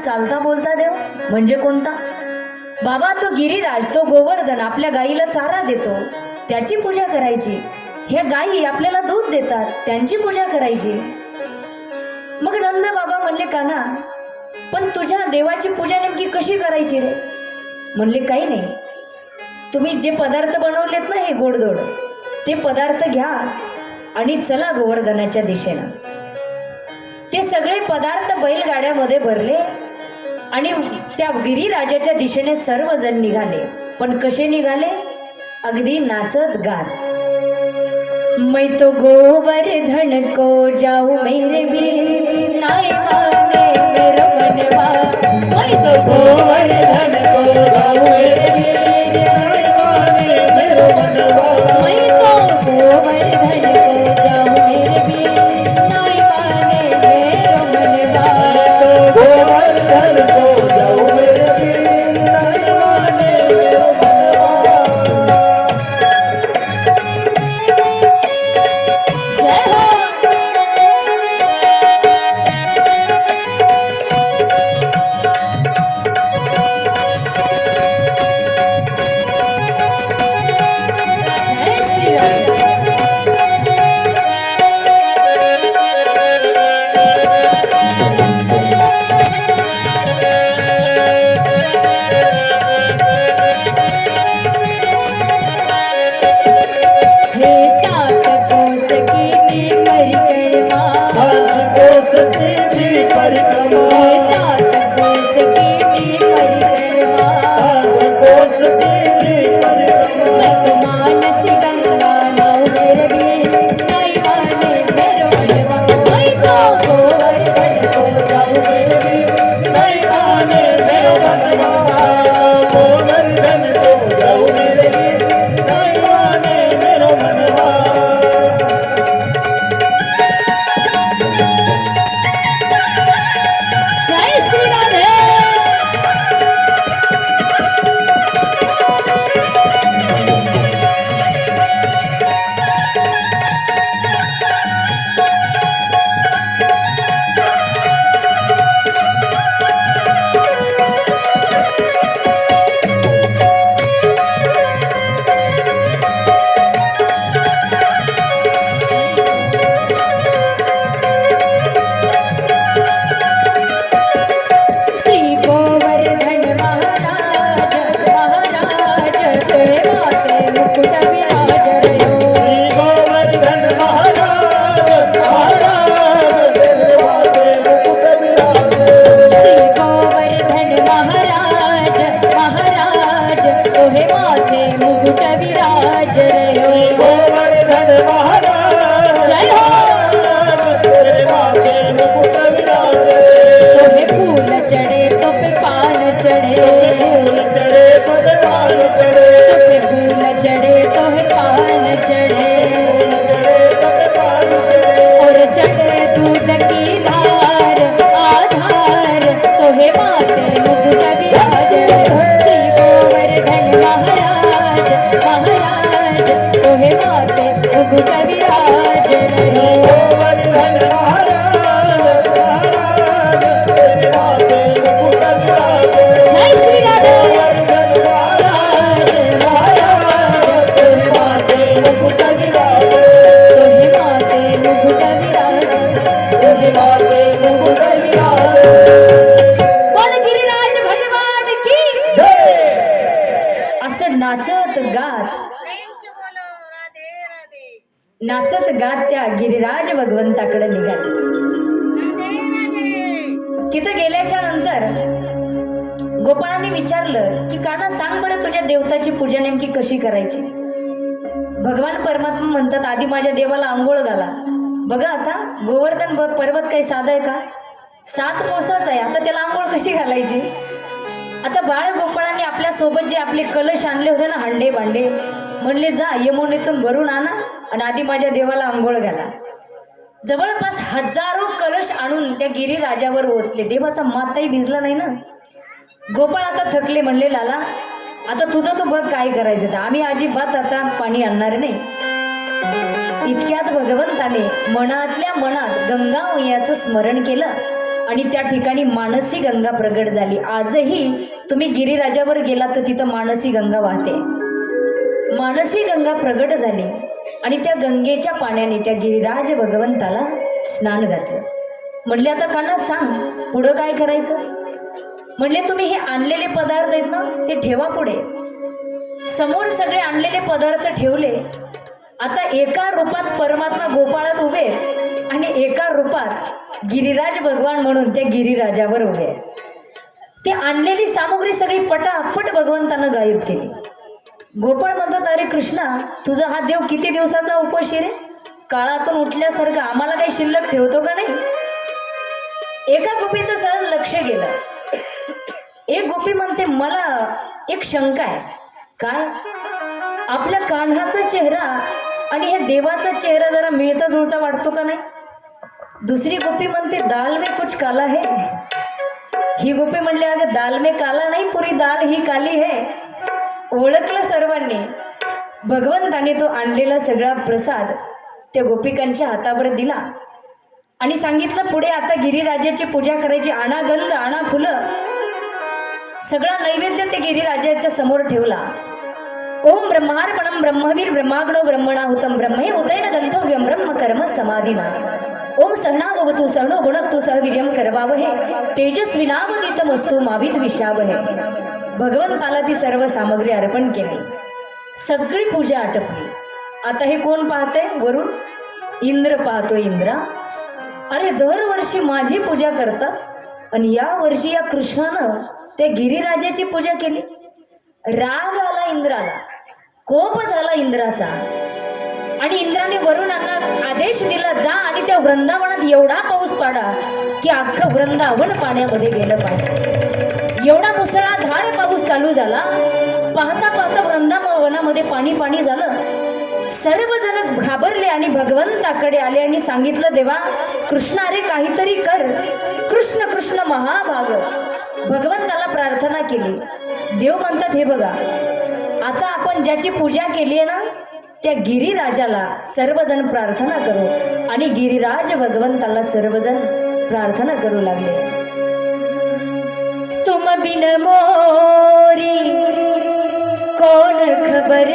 चालता बोलता देव? म्हणजे कोणता? बाबा तो गिरीराज तो गोवर्धन आपल्या गाईला चारा देतो. त्याची पूजा करायची. ह्या गायी आपल्याला दूध देतात. त्यांची पूजा करायची. मग नंद बाबा म्हणले काना पण तुझ्या देवाची पूजा नेमकी कशी करायची रे? म्हणले काही नाही. तुम्ही जे पदार्थ बनवलेत ना हे गोडधोड ते पदार्थ घ्या आणि चला गोवर्धनाच्या दिशेनं ते सगळे पदार्थ बैलगाड्यामध्ये भरले. आणि त्या गिरीराजाच्या दिशेने सर्वजण निघाले. पण कसे निघाले? अगदी नाचत गात. मै तो गोवर्धन को जाऊ मेरे भी नाय माने मेरो मनवा मै तो गोवर्धन को जाऊ मेरे भी नाय माने मेरो मनवा को तिथं गेल्याच्यानंतर गोपाळांनी विचारलं की काना सांग बरं तुझ्या देवताची पूजा नेमकी कशी करायची? भगवान परमात्मा म्हणतात आधी माझ्या देवाला आंघोळ घाला. बघा आता गोवर्धन ब- पर्वत काही साधा आहे का? सात कोसाचा आहे. आता त्याला आंघोळ कशी घालायची? आता बाळ गोपाळांनी आपल्यासोबत जे आपले कलश आणले होते ना हांडे भांडे म्हणले जा यमुनेतून भरून आणा आणि आधी माझ्या देवाला आंघोळ घाला. जवळपास हजारो कलश आणून त्या गिरीराजावर ओतले. देवाचा माताही भिजला नाही ना? गोपाळ आता थकले म्हणले लाला आता तुझं तू बघ काय करायचं. तर आम्ही अजिबात आता पाणी आणणार नाही. इतक्यात भगवंताने मनातल्या मनात गंगा मैयाचं स्मरण केलं आणि त्या ठिकाणी मानसी गंगा प्रगट झाली. आजही तुम्ही गिरिराजावर गेला तर तिथं मानसी गंगा वाहते. मानसी गंगा प्रगट झाली. आणि त्या गंगेच्या पाण्याने त्या गिरिराज भगवंताला स्नान घातलं. म्हणले आता काना सांग पुढं काय करायचं? म्हणले तुम्ही हे आणलेले पदार्थ आहेत ना ते ठेवा पुढे. समोर सगळे आणलेले पदार्थ ठेवले. आता एका रूपात परमात्मा गोपाळात उभे आणि एका रूपात गिरिराज भगवान म्हणून त्या गिरिराजावर उभे. आहेत ते आणलेली सामुग्री सगळी पटापट भगवंतानं गायब केली. गोपाळ म्हणतात अरे कृष्णा तुझा हा देव किती दिवसाचा उपाशी रे? काळातून उठल्यासारखं आम्हाला काही शिल्लक ठेवतो का नाही? एका गोपीचं सहज लक्ष गेलं. एक गोपी म्हणते मला एक शंका आहे. काय? आपल्या कान्हाचा चेहरा आणि ह्या देवाचा चेहरा जरा मिळता जुळता वाटतो का नाही? दुसरी गोपी म्हणते दाल में कुछ काला है? ही गोपी म्हणली अगं दाल में काला नाही पुरी दाल ही काली है. ओळखलं सर्वांनी. भगवंताने तो आणलेला सगळा प्रसाद त्या गोपिकांच्या हातावर दिला. आणि सांगितलं पुढे आता गिरीराजाची पूजा करायची आणा गंध आणा फुलं. सगळा नैवेद्य ते गिरीराजाच्या समोर ठेवला. ओम ब्रह्मार्पणम ब्रह्मवीर ब्रह्माग्नो ब्रह्मणाहुतम ब्रह्मे उदयन गंधव्यम ब्रह्म कर्म समाधीना. ओम सहनावतु सहनो गुणक्तु सहवीर्यम करवावहे। तेजस्विनावदितमस्तु मावित विशावहे। भगवंताला ती सर्व सामग्री अर्पण केली। सगळी पूजा आटपली। आता हे कोण पाहते वरून इंद्र पाहतो इंद्रा। अरे दरवर्षी माझी पूजा करतात आणि या वर्षी या कृष्णानं त्या गिरिराजाची पूजा केली। राग आला इंद्राला कोप झाला इंद्राचा आणि इंद्राने वरुणांना आदेश दिला जा आणि त्या वृंदावनात एवढा पाऊस पाडा की अख्खं वृंदावन पाण्यामध्ये गेलं पाहिजे. एवढा मुसळाधार पाऊस चालू झाला. पाहता पाहता वृंदावनामध्ये पाणी पाणी झालं. सर्वजण घाबरले आणि भगवंताकडे आले आणि सांगितलं देवा कृष्ण अरे काहीतरी कर. कृष्ण कृष्ण महाभाग. भगवंताला प्रार्थना केली. देव म्हणतात हे बघा आता आपण ज्याची पूजा केली आहे ना त्या गिरीराजाला सर्वजण प्रार्थना करू आणि गिरिराज भगवंताला सर्वजण प्रार्थना करू लागले. तुम बिन मोरी कोण खबर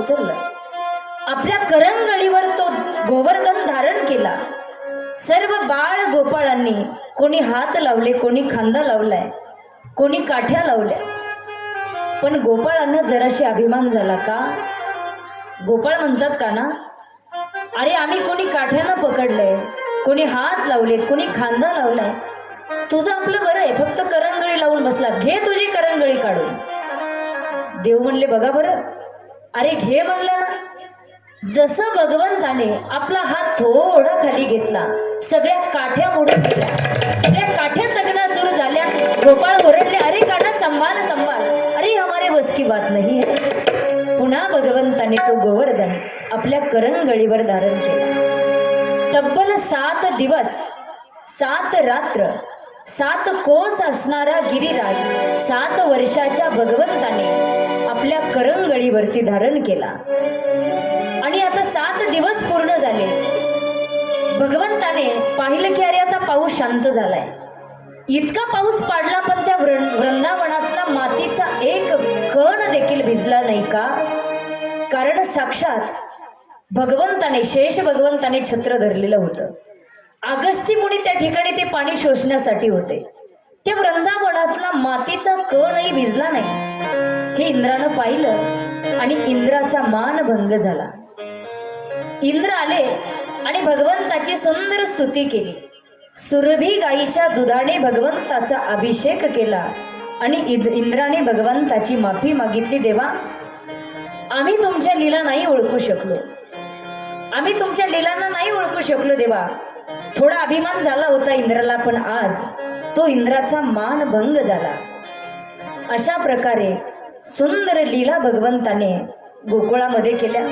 उचललं. आपल्या करंगळीवर तो गोवर्धन धारण केला. सर्व बाळ गोपाळांनी कोणी हात लावले कोणी खांदा लावलाय कोणी काठ्या लावल्या. पण गोपाळांना जराशी अभिमान झाला का? गोपाळ म्हणतात का ना अरे आम्ही कोणी काठ्यानं पकडलंय कोणी हात लावलेत कोणी खांदा लावलाय. तुझं आपलं बरं आहे फक्त करंगळी लावून बसला. घे तुझी करंगळी काढून. देव म्हणले बघा बरं अरे घे म्हणलं ना. जसं भगवंताने आपला हात थोडा खाली घेतला सगळ्या काठ्या मोडून गेल्या. सगळ्या काठ्या चकनाचूर झाल्या. गोपाळ ओरडले अरे काना संभाल संभाल अरे हमारे बस की बात नाही है. पुन्हा भगवंताने तो गोवर्धन आपल्या करंगळीवर धारण केला. तब्बल सात दिवस सात रात्र सात कोस असणारा गिरिराज सात वर्षाच्या भगवंताने आपल्या करंगळीवरती धारण केला. आणि आता सात दिवस पूर्ण झाले. भगवंताने पाहिलं की अरे आता पाऊस शांत झालाय. इतका पाऊस पाडला पण त्या वृंदावनातला मातीचा एक कण देखील भिजला नाही का? कारण साक्षात भगवंताने शेष भगवंताने छत्र धरलेलं होतं. अगस्ती मुनी त्या ठिकाणी ते पाणी शोषण्यासाठी होते. त्या वृंदावनातला मातीचा कणही भिजला नाही. हे इंद्रानं पाहिलं आणि इंद्राचा मानभंग झाला. इंद्र आले आणि भगवंताची सुंदर स्तुती केली. सुरभी गाईच्या दुधाने भगवंताचा अभिषेक केला आणि इंद्राने भगवंताची माफी मागितली देवा आम्ही तुमच्या लीला नाही ओळखू शकलो. आम्ही तुमच्या लीलांना नाही ओळखू शकलो देवा. थोडा अभिमान झाला होता इंद्राला पण आज तो इंद्राचा मान भंग झाला. अशा प्रकारे सुंदर लीला भगवंताने गोकुळामध्ये केल्या.